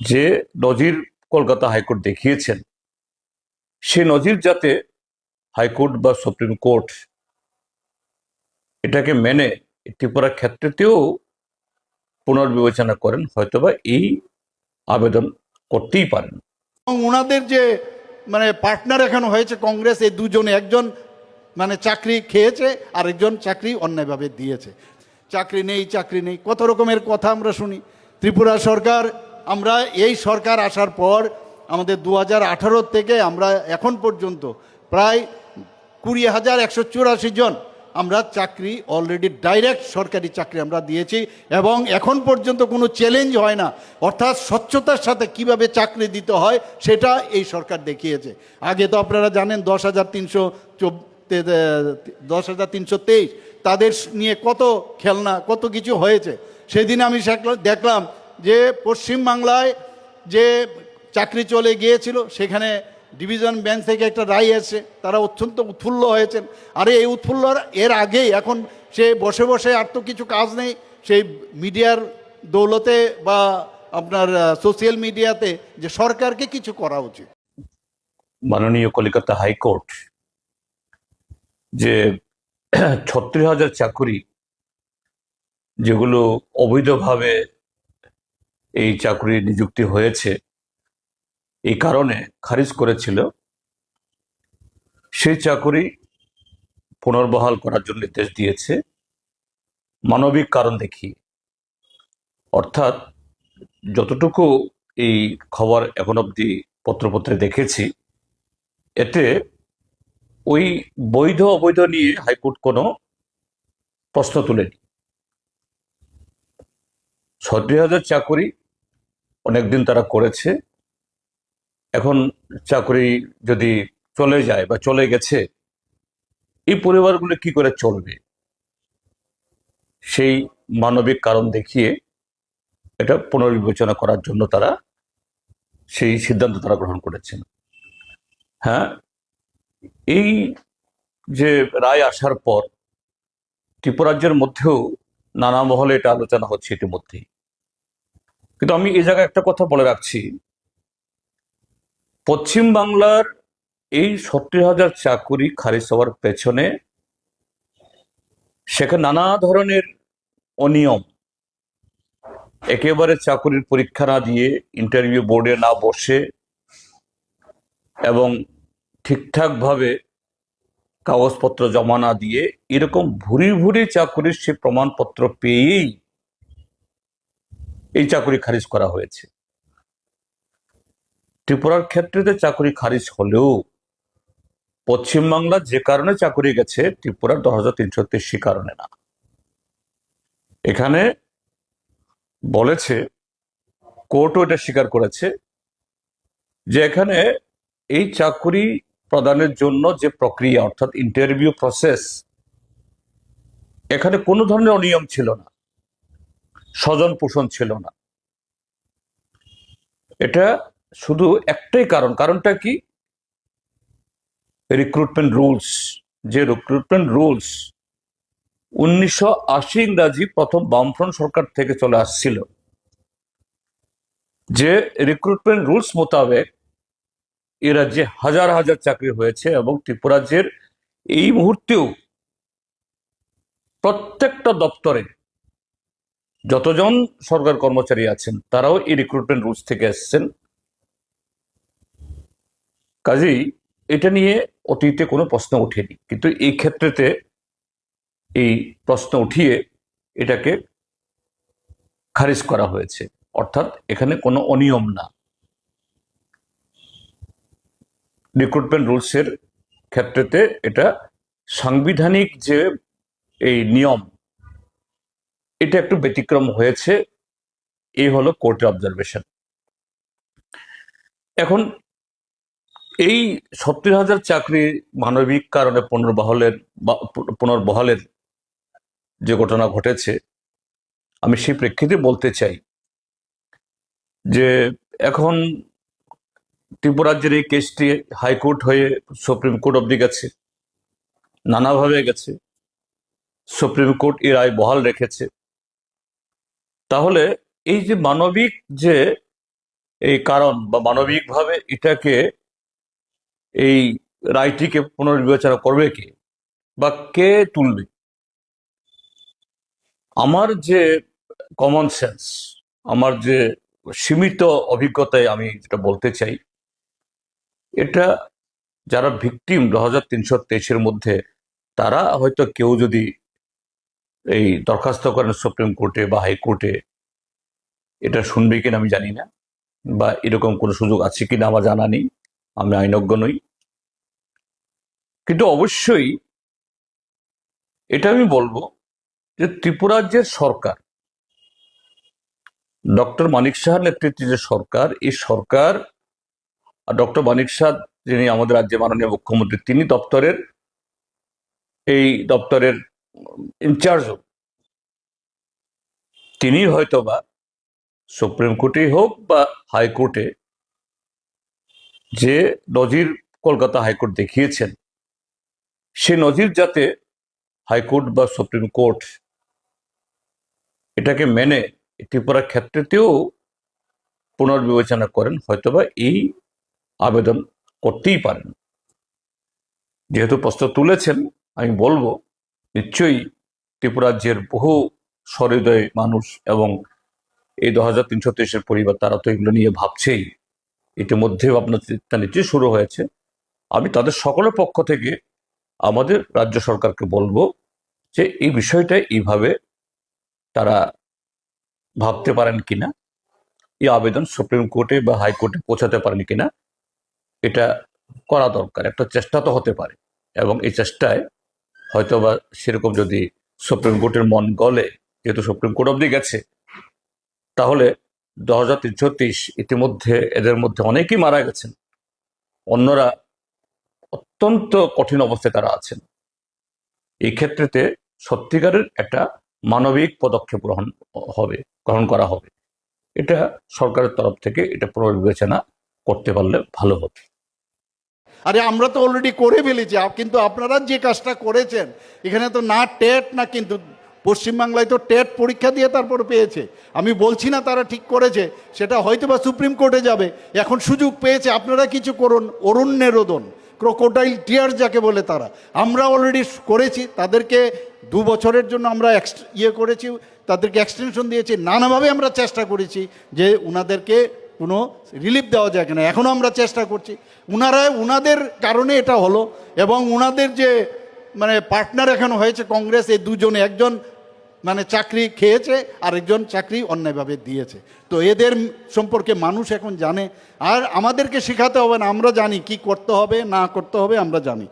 যে নজির কলকাতা হাইকোর্ট দেখিয়েছেন, সে নজির যাতে হাইকোর্ট বা সুপ্রিম কোর্ট এটাকে মেনে ত্রিপুরার ক্ষেত্রেতেও পুনর্বিবেচনা করেন, হয়তোবা এই আবেদন করতেই পারেন। ওনাদের যে মানে পার্টনার এখন হয়েছে কংগ্রেস, এই দুজনে, একজন মানে চাকরি খেয়েছে আর একজন চাকরি অন্যায়ভাবে দিয়েছে। চাকরি নেই চাকরি নেই, কত রকমের কথা আমরা শুনি। ত্রিপুরা সরকার আমরা এই সরকার আসার পর আমাদের দু হাজার আঠারো থেকে আমরা এখন পর্যন্ত প্রায় কুড়ি হাজার একশো চুরাশি জন আমরা চাকরি অলরেডি ডাইরেক্ট সরকারি চাকরি আমরা দিয়েছি এবং এখন পর্যন্ত কোনো চ্যালেঞ্জ হয় না। অর্থাৎ স্বচ্ছতার সাথে কীভাবে চাকরি দিতে হয় সেটা এই সরকার দেখিয়েছে। আগে তো আপনারা জানেন দশ হাজার তিনশো চব দশ হাজার তিনশো তেইশ, তাদের নিয়ে কত খেলনা, কত কিছু হয়েছে। সেদিন আমি দেখলাম যে পশ্চিমবাংলায় যে চাকরি চলে গিয়েছিল, সেখানে ডিভিশন বেঞ্চ থেকে একটা রায় এসছে। তারা অত্যন্ত উৎফুল্ল হয়েছেন। আরে এই উৎফুল্ল এর আগেই এখন সে বসে বসে আর তো কিছু কাজ নেই। সেই মিডিয়ার দৌলতে বা আপনার সোশ্যাল মিডিয়াতে যে সরকারকে কিছু করা উচিত। মাননীয় কলিকাতা হাইকোর্ট যে ছত্রিশ হাজার চাকুরি যেগুলো অবৈধভাবে এই চাকরি নিযুক্তি হয়েছে এই কারণে খারিজ করেছিল। সেই চাকুরি পুনর্বহাল করার জন্য নির্দেশ দিয়েছে। মানবিক কারণ দেখিয়ে। অর্থাৎ যতটুকু এই খবর এখন অবধি পত্রপত্রে দেখেছি, এতে ওই বৈধ অবৈধ নিয়ে হাইকোর্ট কোনো প্রশ্ন তুলেনি। ছত্রিশ হাজার চাকরি অনেকদিন তারা করেছে। এখন চাকরি যদি চলে যায় বা চলে গেছে, এই পরিবারগুলো কি করে চলবে? সেই মানবিক কারণ দেখিয়ে এটা পুনর্বিবেচনা করার জন্য তারা সেই সিদ্ধান্ত তারা গ্রহণ করেছেন। হ্যাঁ এই যে রায় আসার পর ত্রিপুরাজ্যের মধ্যেও নানা মহলে এটা আলোচনা হচ্ছে ইতিমধ্যেই। কিন্তু আমি এই জায়গায় একটা কথা বলে রাখছি। পশ্চিম বাংলার এই সত্তর হাজার চাকুরি খারিজ হওয়ার পেছনে সেখানে নানা ধরনের অনিয়ম। একেবারে চাকুরির পরীক্ষা না দিয়ে ইন্টারভিউ বোর্ডে না বসে এবং ঠিকঠাকভাবে কাগজপত্র জমা না দিয়ে এরকম ভুরি ভুরি চাকুরির সে প্রমাণপত্র পেয়েই এই চাকুরি খারিজ করা হয়েছে। ত্রিপুরার ক্ষেত্রে চাকুরি খারিজ হলেও পশ্চিমবাংলা যে কারণে চাকুরি গেছে, ত্রিপুরার দশ হাজার তিনশো তেইশি কারণে না। এখানে বলেছে, কোর্টও এটা স্বীকার করেছে যে এখানে এই চাকুরি প্রদানের জন্য যে প্রক্রিয়া, অর্থাৎ ইন্টারভিউ প্রসেস এখানে কোনো ধরনের অনিয়ম ছিল না। স্বজন পোষণ ছিল না। এটা শুধু একটাই কারণ। কারণটা কি? রিক্রুটমেন্ট রুলস যে রিক্রুটমেন্ট রুলস উনিশশো আশি ইংরাজি প্রথম বামফ্রন্ট সরকার থেকে চলে আসছিল। যে রিক্রুটমেন্ট রুলস মোতাবেক এ রাজ্যে হাজার হাজার চাকরি হয়েছে এবং ত্রিপুরাজ্যের এই মুহূর্তেও প্রত্যেকটা দপ্তরে যতজন সরকার কর্মচারী আছেন, তারাও এই রিক্রুটমেন্ট রুলস থেকে এসছেন। কাজেই এটা নিয়ে অতীতে কোনো প্রশ্ন ওঠেনি। কিন্তু এই ক্ষেত্রেতে এই প্রশ্ন উঠিয়ে এটাকে খারিজ করা হয়েছে। অর্থাৎ এখানে কোনো অনিয়ম না। রিক্রুটমেন্ট রুলসের ক্ষেত্রেতে এটা সাংবিধানিক যে এই নিয়ম এটা একটু ব্যতিক্রম হয়েছে। এই হলো কোর্টের অবজারভেশন। এখন এই সত্তর হাজার চাকরি মানবিক কারণে পুনর্বহলের বা পুনর্বহালের যে ঘটনা ঘটেছে, আমি সেই প্রেক্ষিতে বলতে চাই যে এখন ত্রিপুরাজ্যের এই কেসটি হাইকোর্ট হয়ে সুপ্রিম কোর্ট অব্দি গেছে, নানাভাবে গেছে। সুপ্রিম কোর্ট এই রায় বহাল রেখেছে। তাহলে এই যে মানবিক যে এই কারণ বা মানবিকভাবে এটাকে এই রায়টিকে পুনর্বিবেচনা করবে কে বা কে তুলবে? আমার যে কমন সেন্স আমার যে সীমিত অভিজ্ঞতায় আমি যেটা বলতে চাই, এটা যারা ভিকটিম দু হাজার তিনশো তেইশের মধ্যে, তারা হয়তো কেউ যদি এই দরখাস্ত করেন সুপ্রিম কোর্টে বা হাইকোর্টে এটা শুনবে কিনা আমি জানি না, বা এরকম কোনো সুযোগ আছে কিনা আমার জানা নেই আমি আইনজ্ঞ নই। কিন্তু অবশ্যই এটা আমি বলব যে ত্রিপুরার যে সরকার, ডক্টর মানিক শাহর নেতৃত্বে যে সরকার, এই সরকার আর ডক্টর মানিক শাহ যিনি আমাদের রাজ্যে মাননীয় মুখ্যমন্ত্রী, তিনি দপ্তরের, এই দপ্তরের ইনচার্জ হোক। তিনি হয়তো বা সুপ্রিম কোর্টেই হোক বা হাইকোর্টে যে নজির কলকাতা হাইকোর্ট দেখিয়েছেন, সে নজির যাতে হাইকোর্ট বা সুপ্রিম কোর্ট এটাকে মেনে ত্রিপুরার ক্ষেত্রেতেও পুনর্বিবেচনা করেন, হয়তোবা এই আবেদন করতেই পারেন। যেহেতু প্রশ্ন তুলেছেন, আমি বলব নিশ্চয়ই ত্রিপুরা রাজ্যের বহু সহৃদয় মানুষ এবং এই দু হাজার তিনশো তেইশের পরিবার, তারা তো এগুলো নিয়ে ভাবছেই। ইতিমধ্যে আপনার চিন্তা নিশ্চয়ই শুরু হয়েছে। আমি তাদের সকলের পক্ষ থেকে আমাদের রাজ্য সরকারকে বলব যে এই বিষয়টা এইভাবে তারা ভাবতে পারেন কিনা, এই আবেদন সুপ্রিম কোর্টে বা হাইকোর্টে পৌঁছাতে পারেন কিনা, এটা করা দরকার। একটা চেষ্টা তো হতে পারে এবং এই চেষ্টায় হয়তো বা সেরকম যদি সুপ্রিম কোর্টের মন গলে, যেহেতু সুপ্রিম কোর্ট অব্দি গেছে, তাহলে দু হাজার তিনশো তেইশ ইতিমধ্যে এদের মধ্যে অনেকেই মারা গেছেন। অন্যরা অত্যন্ত কঠিন অবস্থায় তারা আছেন। এই ক্ষেত্রেতে সত্যিকারের একটা মানবিক পদক্ষেপ গ্রহণ হবে, গ্রহণ করা হবে। এটা সরকারের তরফ থেকে এটা পুনর্বিবেচনা করতে পারলে ভালো হতো। আরে আমরা তো অলরেডি করে ফেলেছি কিন্তু আপনারা যে কাজটা করেছেন, এখানে তো না টেট না কিন্তু পশ্চিমবাংলায় তো টেট পরীক্ষা দিয়ে তারপর পেয়েছে। আমি বলছি না তারা ঠিক করেছে, সেটা হয়তো বা সুপ্রিম কোর্টে যাবে, এখন সুযোগ পেয়েছে, আপনারা কিছু করুন অরণ্যে রোদন ক্রোকোডাইল টিয়ার যাকে বলে তারা। আমরা অলরেডি করেছি, তাদেরকে দু বছরের জন্য আমরা ইয়ে করেছি, তাদেরকে এক্সটেনশন দিয়েছি, নানাভাবে আমরা চেষ্টা করেছি যে উনাদেরকে কোনো রিলিফ দেওয়া যায় কিনা এখনও আমরা চেষ্টা করছি। উনারা উনাদের কারণে এটা হলো এবং উনাদের যে মানে পার্টনার এখন হয়েছে কংগ্রেস এই দুজনে, একজন মানে চাকরি খেয়েছে আর একজন চাকরি অন্যায়ভাবে দিয়েছে। তো এদের সম্পর্কে মানুষ এখন জানে। আর আমাদেরকে শেখাতে হবে না, আমরা জানি কি করতে হবে, না করতে হবে, আমরা জানি।